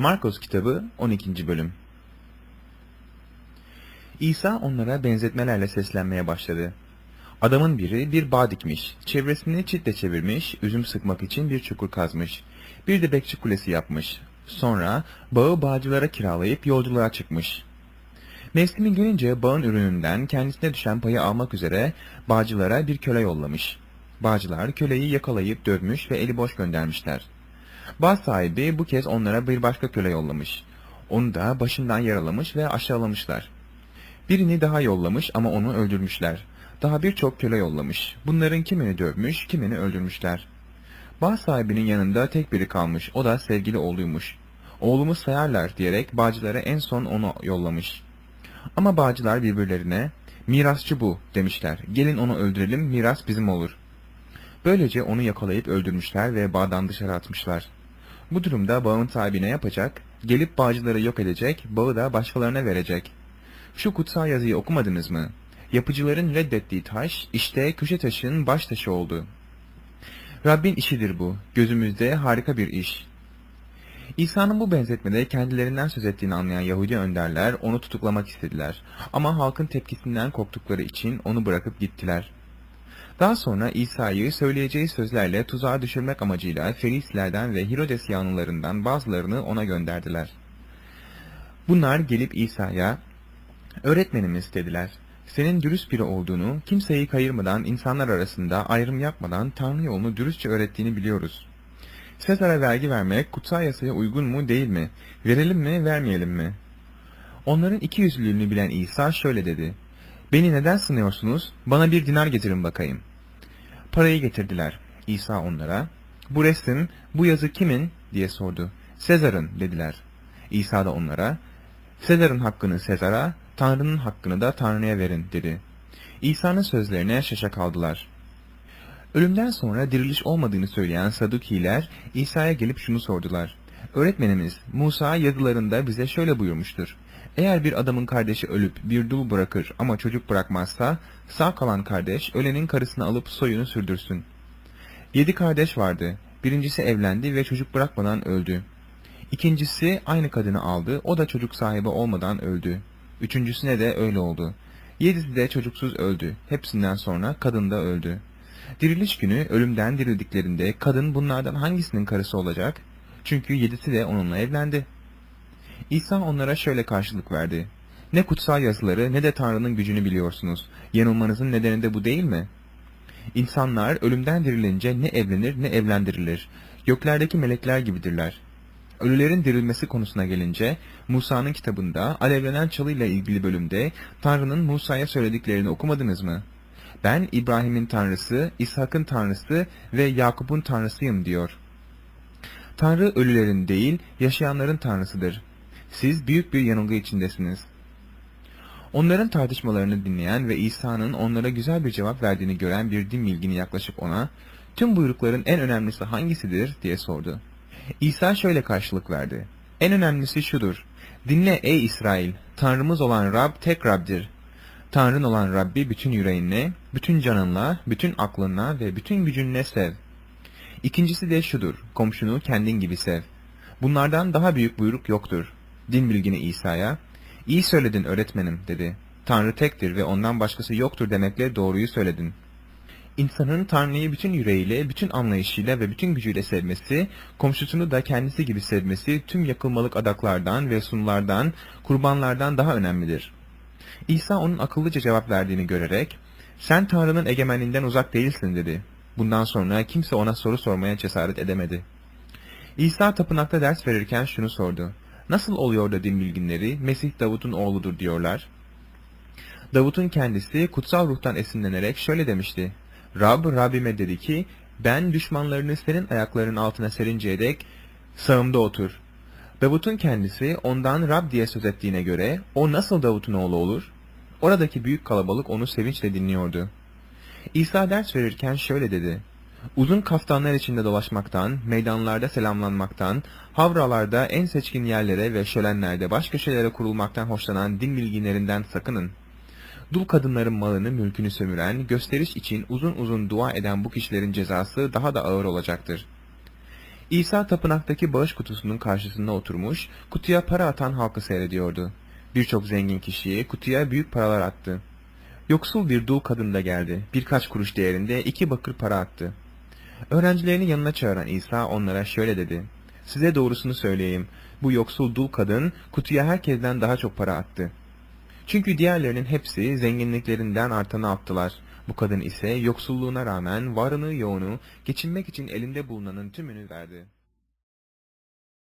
Markos kitabı 12. bölüm İsa onlara benzetmelerle seslenmeye başladı. Adamın biri bir bağ dikmiş, çevresini çitle çevirmiş, üzüm sıkmak için bir çukur kazmış. Bir de bekçi kulesi yapmış. Sonra bağı bağcılara kiralayıp yolculuğa çıkmış. Mevsimi gelince bağın ürününden kendisine düşen payı almak üzere bağcılara bir köle yollamış. Bağcılar köleyi yakalayıp dövmüş ve eli boş göndermişler. Bağ sahibi bu kez onlara bir başka köle yollamış. Onu da başından yaralamış ve aşağılamışlar. Birini daha yollamış ama onu öldürmüşler. Daha birçok köle yollamış. Bunların kimini dövmüş, kimini öldürmüşler. Bağ sahibinin yanında tek biri kalmış. O da sevgili oğluymuş. Oğlumu sayarlar diyerek bağcılara en son onu yollamış. Ama bağcılar birbirlerine mirasçı bu demişler. Gelin onu öldürelim miras bizim olur. Böylece onu yakalayıp öldürmüşler ve bağdan dışarı atmışlar. Bu durumda bağın sahibi ne yapacak? Gelip bağcıları yok edecek, bağı da başkalarına verecek. Şu kutsal yazıyı okumadınız mı? Yapıcıların reddettiği taş, işte köşe taşın baş taşı oldu. Rabbin işidir bu. Gözümüzde harika bir iş. İsa'nın bu benzetmede kendilerinden söz ettiğini anlayan Yahudi önderler onu tutuklamak istediler. Ama halkın tepkisinden korktukları için onu bırakıp gittiler. Daha sonra İsa'yı söyleyeceği sözlerle tuzağa düşürmek amacıyla Ferislerden ve Hirodes yanlılarından bazılarını ona gönderdiler. Bunlar gelip İsa'ya, Öğretmenimiz dediler. Senin dürüst biri olduğunu, kimseyi kayırmadan, insanlar arasında ayrım yapmadan Tanrı yolunu dürüstçe öğrettiğini biliyoruz. Sezar'a vergi vermek kutsal yasaya uygun mu değil mi? Verelim mi, vermeyelim mi? Onların iki yüzlülüğünü bilen İsa şöyle dedi. Beni neden sınıyorsunuz? Bana bir dinar getirin bakayım. Parayı getirdiler. İsa onlara, bu resim, bu yazı kimin? diye sordu. Sezar'ın dediler. İsa da onlara, Sezar'ın hakkını Sezar'a, Tanrı'nın hakkını da Tanrı'ya verin dedi. İsa'nın sözlerine şaşa kaldılar. Ölümden sonra diriliş olmadığını söyleyen Sadukiler İsa'ya gelip şunu sordular. Öğretmenimiz Musa yazılarında bize şöyle buyurmuştur. Eğer bir adamın kardeşi ölüp bir dul bırakır ama çocuk bırakmazsa sağ kalan kardeş ölenin karısını alıp soyunu sürdürsün. Yedi kardeş vardı. Birincisi evlendi ve çocuk bırakmadan öldü. İkincisi aynı kadını aldı, o da çocuk sahibi olmadan öldü. Üçüncüsüne de öyle oldu. Yedisi de çocuksuz öldü. Hepsinden sonra kadın da öldü. Diriliş günü ölümden dirildiklerinde kadın bunlardan hangisinin karısı olacak? Çünkü yedisi de onunla evlendi. İsa onlara şöyle karşılık verdi. Ne kutsal yazıları ne de Tanrı'nın gücünü biliyorsunuz. Yanılmanızın nedeni de bu değil mi? İnsanlar ölümden dirilince ne evlenir ne evlendirilir. Göklerdeki melekler gibidirler. Ölülerin dirilmesi konusuna gelince Musa'nın kitabında alevlenen çalıyla ilgili bölümde Tanrı'nın Musa'ya söylediklerini okumadınız mı? Ben İbrahim'in Tanrısı, İshak'ın Tanrısı ve Yakup'un Tanrısıyım diyor. Tanrı ölülerin değil, yaşayanların Tanrısıdır. Siz büyük bir yanılgı içindesiniz. Onların tartışmalarını dinleyen ve İsa'nın onlara güzel bir cevap verdiğini gören bir din bilgini yaklaşıp ona, tüm buyrukların en önemlisi hangisidir diye sordu. İsa şöyle karşılık verdi. En önemlisi şudur. Dinle ey İsrail, Tanrımız olan Rab tek Rab'dir. Tanrın olan Rabbi bütün yüreğinle, bütün canınla, bütün aklınla ve bütün gücünle sev. İkincisi de şudur, komşunu kendin gibi sev. Bunlardan daha büyük buyruk yoktur. Din bilgini İsa'ya, iyi söyledin öğretmenim dedi. Tanrı tektir ve ondan başkası yoktur demekle doğruyu söyledin. İnsanın Tanrı'yı bütün yüreğiyle, bütün anlayışıyla ve bütün gücüyle sevmesi, komşusunu da kendisi gibi sevmesi tüm yakılmalık adaklardan ve sunulardan, kurbanlardan daha önemlidir. İsa onun akıllıca cevap verdiğini görerek, sen Tanrı'nın egemenliğinden uzak değilsin dedi. Bundan sonra kimse ona soru sormaya cesaret edemedi. İsa tapınakta ders verirken şunu sordu. Nasıl oluyor da din bilginleri Mesih Davut'un oğludur diyorlar? Davut'un kendisi kutsal ruhtan esinlenerek şöyle demişti. Rab Rabbime dedi ki ben düşmanlarını senin ayaklarının altına serinceye dek sağımda otur. Davut'un kendisi ondan Rab diye söz ettiğine göre o nasıl Davut'un oğlu olur? Oradaki büyük kalabalık onu sevinçle dinliyordu. İsa ders verirken şöyle dedi. Uzun kaftanlar içinde dolaşmaktan, meydanlarda selamlanmaktan, havralarda en seçkin yerlere ve şölenlerde baş köşelere kurulmaktan hoşlanan din bilginlerinden sakının. Dul kadınların malını, mülkünü sömüren, gösteriş için uzun uzun dua eden bu kişilerin cezası daha da ağır olacaktır. İsa tapınaktaki bağış kutusunun karşısında oturmuş, kutuya para atan halkı seyrediyordu. Birçok zengin kişiye kutuya büyük paralar attı. Yoksul bir dul kadın da geldi. Birkaç kuruş değerinde iki bakır para attı. Öğrencilerini yanına çağıran İsa onlara şöyle dedi. Size doğrusunu söyleyeyim. Bu yoksul dul kadın kutuya herkesten daha çok para attı. Çünkü diğerlerinin hepsi zenginliklerinden artanı attılar. Bu kadın ise yoksulluğuna rağmen varını yoğunu geçinmek için elinde bulunanın tümünü verdi.